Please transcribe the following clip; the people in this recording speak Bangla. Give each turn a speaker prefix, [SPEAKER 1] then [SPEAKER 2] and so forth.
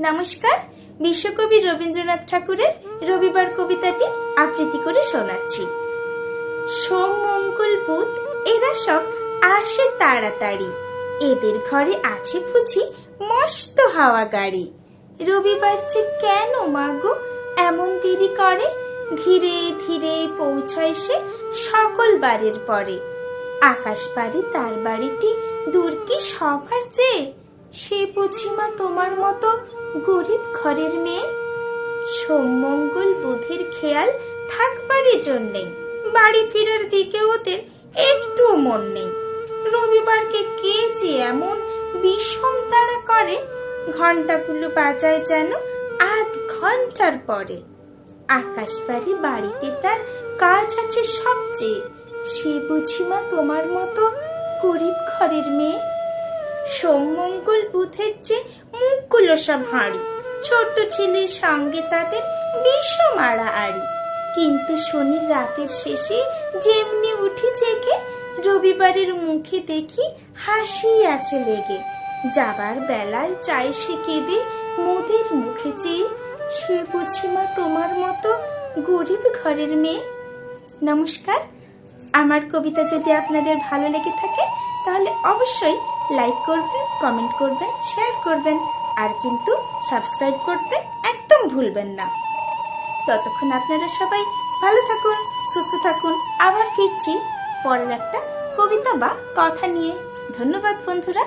[SPEAKER 1] নমস্কার, বিশ্বকবি রবীন্দ্রনাথ ঠাকুরের রবিবার কবিতাটি আবৃত্তি করে শোনাচ্ছি। সোম, মঙ্গল, বুধ, এরা সব আসে তাড়াতাড়ি। এদের ঘরে আছে বুঝি মস্ত হাওয়া গাড়ি। রবিবার যে কেন মাগো এমন দেরি করে? ধীরে ধীরে পৌঁছায় সে সকল বাড়ির পরে। আকাশ বাড়ি তার বাড়িটি দূর কি সবার চেয়ে সে বুঝি মা তোমার মতো গরিব ঘরের মেয়ে? সোমমঙ্গল বুধের খেয়াল থাকবারই জন্যে বাড়ি ফেরার দিকে ওদের একটুও মন নেই। রবিবারকে কে যে এমন বিষম তারা করে ঘন্টাগুলো বাজায় যেন আধ ঘণ্টার পরে। আকাশবাড়ি বাড়িতে তার কাজ আছে সবচেয়ে। সে বুঝি মা তোমার মতো গরিব ঘরের মেয়ে? সোমমঙ্গল বুথের যে মুখগুলো সব হাঁড়ি ছোট ছেলের সঙ্গে তাদের বিষম আড়ি। কিন্তু শনির রাতের শেষে যেমনি উঠি জেগে, রবিবারের মুখে দেখি হাসি আছে লেগে যাবার বেলায় চাই সে কেঁদে মোদের মুখে চেয়ে, সে বুঝি মা তোমার মতো গরিব ঘরের মেয়ে? নমস্কার। আমার কবিতা যদি আপনাদের ভালো লেগে থাকে, তাহলে অবশ্যই লাইক করবেন কমেন্ট করবেন শেয়ার করবেন, আর কিন্তু সাবস্ক্রাইব করতে একদম ভুলবেন না। ততক্ষণ আপনারা সবাই ভালো থাকুন, সুস্থ থাকুন, আবার ফিরছি পরের একটা কবিতা বা কথা নিয়ে। ধন্যবাদ বন্ধুরা।